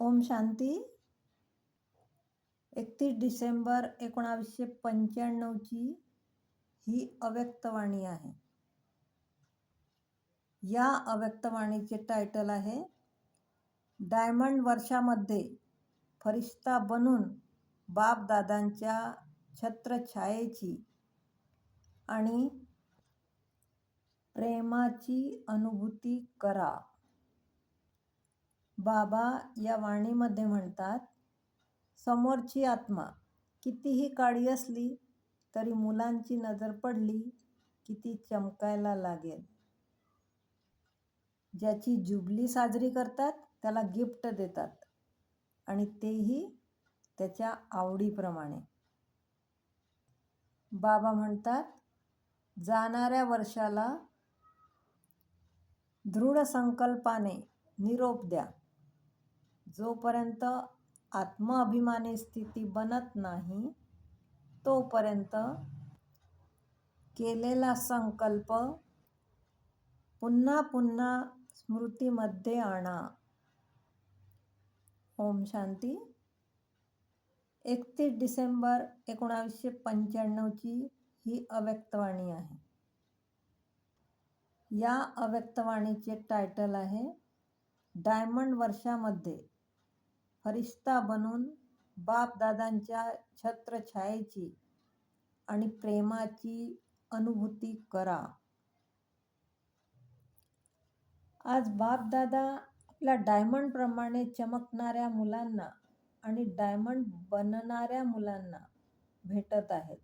ओम शांती. एकतीस डिसेंबर एकोणावीसशे पंच्याण्णवची ही अव्यक्तवाणी आहे. या अव्यक्तवाणीचे टायटल आहे डायमंड वर्षामध्ये फरिश्ता बनून बापदादांच्या छत्रछायेची आणि प्रेमाची अनुभूती करा. बाबा या वाणीमध्ये म्हणतात समोरची आत्मा कितीही काळी असली तरी मुलांची नजर पडली की ती चमकायला लागेल. ज्याची जुबली साजरी करतात त्याला गिफ्ट देतात आणि तेही त्याच्या आवडीप्रमाणे. बाबा म्हणतात जाणाऱ्या वर्षाला दृढ संकल्पाने निरोप द्या. जोपर्यंत आत्मअभिमानी स्थिती बनत नाही तोपर्यंत केलेला संकल्प पुन्हा पुन्हा स्मृतीमध्ये आणा. ओम शांती. एकतीस डिसेंबर एकोणावीसशे पंच्याण्णवची ही अव्यक्तवाणी आहे. या अव्यक्तवाणीचे टायटल आहे डायमंड वर्षामध्ये. फरिश्ता बनून बापदादांच्या छत्रछायेची आणि प्रेमाची अनुभूती करा. आज बापदादा आपल्या डायमंडप्रमाणे चमकणाऱ्या मुलांना आणि डायमंड बनणाऱ्या मुलांना भेटत आहेत.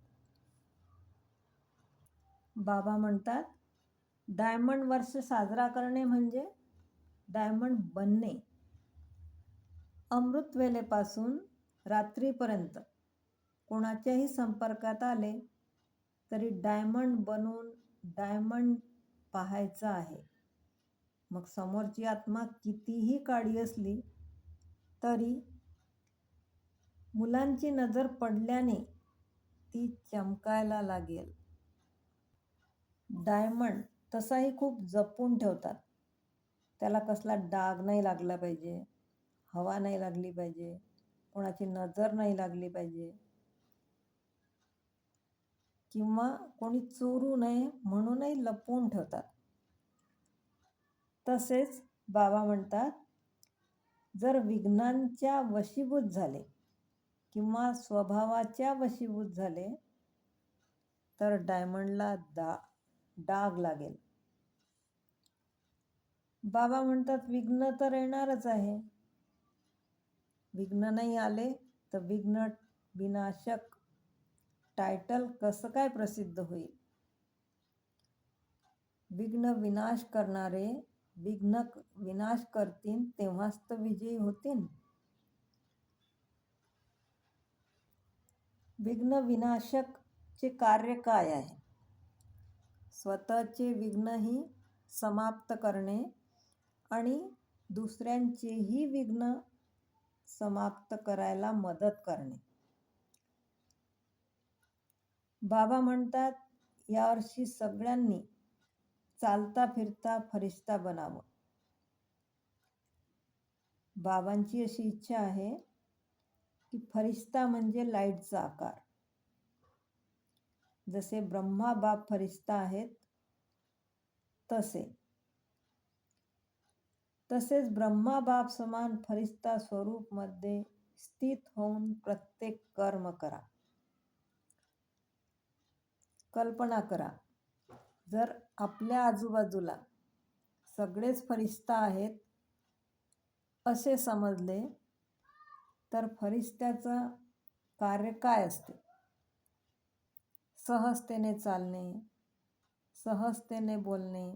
बाबा म्हणतात डायमंड वर्ष साजरा करणे म्हणजे डायमंड बनणे. अमृतवेलेपासून रात्रीपर्यंत कोणाच्याही संपर्कात आले तरी डायमंड बनून डायमंड पाहायचं आहे. मग समोरची आत्मा कितीही काळी असली तरी मुलांची नजर पडल्याने ती चमकायला लागेल. डायमंड तसाही खूप जपून ठेवतात. त्याला कसला डाग नाही लागला पाहिजे. हवा नाही लागली पाहिजे. कोणाची नजर नाही लागली पाहिजे. किंवा कोणी चोरू नये म्हणूनही लपवून ठेवतात. तसेच बाबा म्हणतात जर विघ्नांच्या वशीभूत झाले किंवा स्वभावाच्या वशीभूत झाले तर डायमंडला दा डाग लागेल. बाबा म्हणतात विघ्न तर येणारच आहे. विघ्न नाही आले तर विघ्न विनाशक टायटल कसं काय प्रसिद्ध होईल? विघ्न विनाश करणारे विघ्न विनाश करतील तेव्हाच तर विजयी होतील विघ्न विनाशकचे कार्य काय आहे? स्वतःचे विघ्नही समाप्त करणे आणि दुसऱ्यांचेही विघ्न समाप्त करायला मदत करणे. बाबा म्हणतात यावर्षी सगळ्यांनी चालता फिरता फरिश्ता बनावं. बाबांची अशी इच्छा आहे की फरिश्ता म्हणजे लाईटचा आकार. जसे ब्रह्मा बाप फरिश्ता आहेत तसे तसेच ब्रह्माबाप समान फरिस्ता स्वरूपमध्ये स्थित होऊन प्रत्येक कर्म करा. कल्पना करा जर आपल्या आजूबाजूला सगळेच फरिस्ता आहेत असे समजले तर फरिस्त्याचं कार्य काय असते? सहजतेने चालणे सहजतेने बोलणे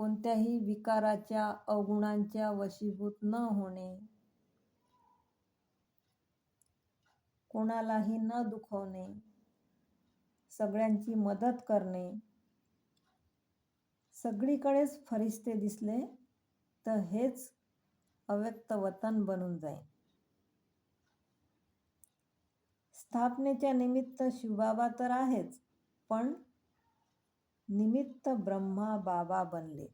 कोणत्याही विकाराच्या अवगुणांच्या वशीभूत न होणे. कोणालाही न दुखवणे. सगळ्यांची मदत करणे. सगळीकडेच फरिश्ते दिसले तर हेच अव्यक्त वतन बनून जाईल. स्थापनेच्या निमित्त शिवबाबा तर आहेच पण निमित्त ब्रह्मा बाबा बनले.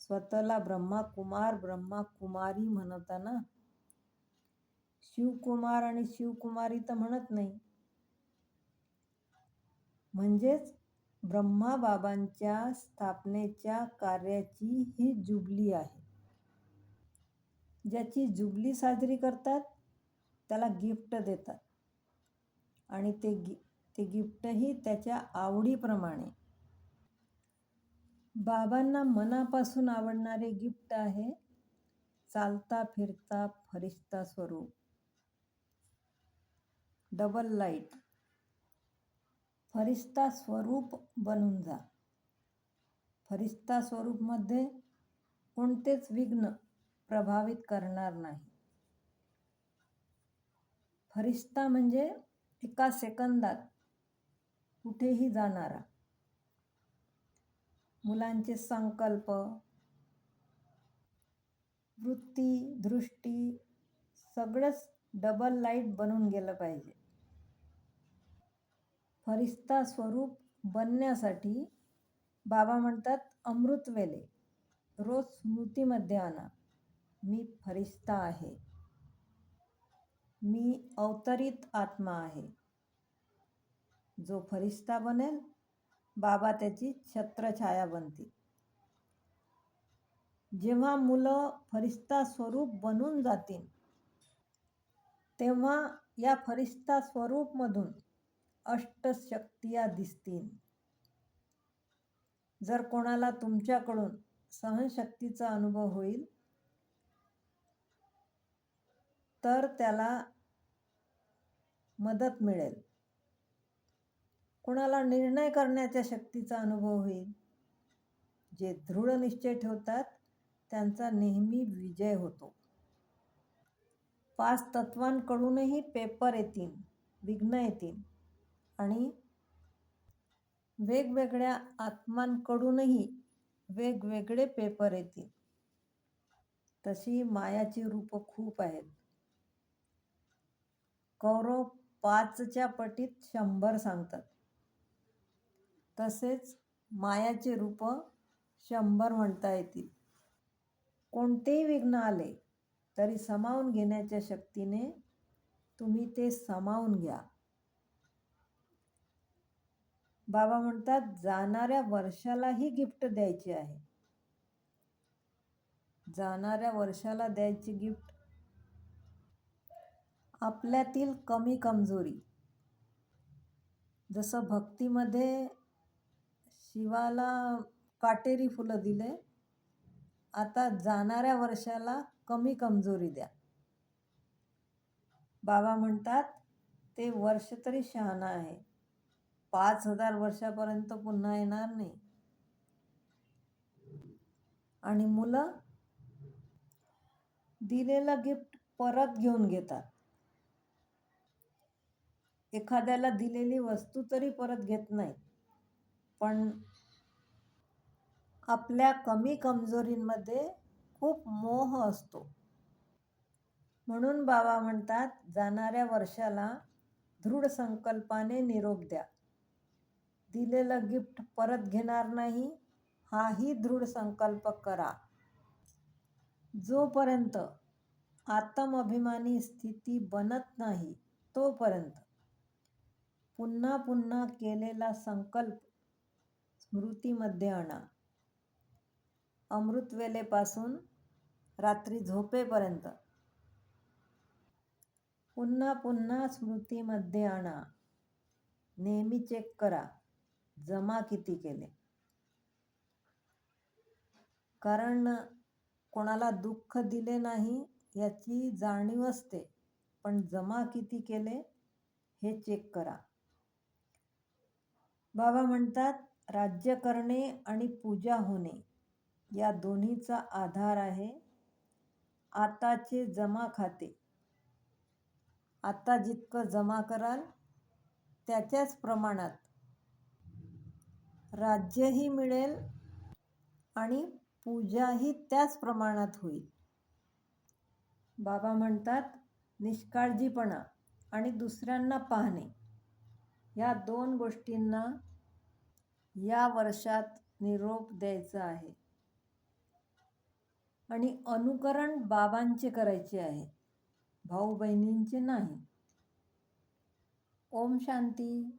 स्वतःला ब्रह्मा कुमार ब्रह्मा कुमारी म्हणताना शिवकुमार आणि शिवकुमारी तर म्हणत नाही. म्हणजेच ब्रह्माबाबांच्या स्थापनेच्या कार्याची ही जुबली आहे. ज्याची जुबली साजरी करतात त्याला गिफ्ट देतात. आणि ते गि ते गिफ्टही त्याच्या आवडीप्रमाणे. बाबांना मनापासून आवडणारे गिफ्ट आहे चालता फिरता फरिश्ता स्वरूप. Double light. फरिश्ता स्वरूप बनून जा. फरिश्ता स्वरूपमध्ये कोणतेच विघ्न प्रभावित करणार नाही. फरिश्ता म्हणजे एका सेकंदात कुठेही जाणारा. मुलांचे संकल्प वृत्ती दृष्टी सगळंच डबल लाइट बनून गेलं पाहिजे. फरिस्ता स्वरूप बनण्यासाठी बाबा म्हणतात अमृत वेले रोज स्मृतीमध्ये आणा. मी फरिस्ता आहे. मी अवतरित आत्मा आहे. जो फरिश्ता बनेल बाबा त्याची छत्रछाया बनतील. जेव्हा मुलं फरिश्ता स्वरूप बनून जातील तेव्हा या फरिश्ता स्वरूपमधून अष्टशक्तिया दिसतील. जर कोणाला तुमच्याकडून सहनशक्तीचा अनुभव होईल तर त्याला मदत मिळेल. कोणाला निर्णय करण्याच्या शक्तीचा अनुभव होईल? जे दृढ निश्चय ठेवतात त्यांचा नेहमी विजय होतो. पाच तत्वांकडूनही पेपर येतील विघ्न येतील आणि वेगवेगळ्या आत्मांकडूनही वेगवेगळे पेपर येतील. तशी मायाची रूपं खूप आहेत. कौरव पाचच्या पटीत शंभर सांगतात. तसेच मायाचे रूप शंभर म्हणता येतील. कोणतेही विघ्न आले तरी समावून घेण्याच्या शक्तीने तुम्ही ते समावून घ्या. बाबा म्हणतात जाणाऱ्या वर्षालाही गिफ्ट द्यायची आहे. जाणाऱ्या वर्षाला द्यायची गिफ्ट आपल्यातील कमी कमजोरी. जसं भक्तीमध्ये शिवाला काटेरी फुलं दिले. आता जाणाऱ्या वर्षाला कमी कमजोरी द्या. बाबा म्हणतात ते वर्ष तरी शहाणा आहे. पाच हजार वर्षापर्यंत पुन्हा येणार नाही. आणि मुलं दिलेलं गिफ्ट परत घेऊन घेतात. एखाद्याला दिलेली वस्तू तरी परत घेत नाही पण आपल्या कमी कमजोरींमध्ये खूप मोह असतो. म्हणून बाबा म्हणतात जाणाऱ्या वर्षाला दृढ संकल्पाने निरोप द्या. दिलेलं गिफ्ट परत घेणार नाही हाही दृढ संकल्प करा. जोपर्यंत आत्मअभिमानी स्थिती बनत नाही तोपर्यंत पुन्हा पुन्हा केलेला संकल्प स्मृतीमध्ये आणा. अमृतवेलेपासून रात्री झोपेपर्यंत. पुन्हा पुन्हा स्मृतीमध्ये आणा. नेहमी चेक करा. जमा किती केले? कारण कोणाला दुःख दिले नाही याची जाणीव असते. पण जमा किती केले हे चेक करा. बाबा म्हणतात राज्य करणे आणि पूजा होणे या दोन्हीचा आधार आहे. आताचे जमा खाते. आता जितकं जमा कराल त्याच्याच प्रमाणात राज्यही मिळेल आणि पूजाही त्याच प्रमाणात होईल. बाबा म्हणतात निष्काळजीपणा आणि दुसऱ्यांना पाहणे या दोन गोष्टींना या वर्षात निरोप द्यायचा आहे. आणि अनुकरण बाबांचे करायचे आहे. भाऊ बहिणींचे नाही. ओम शांती.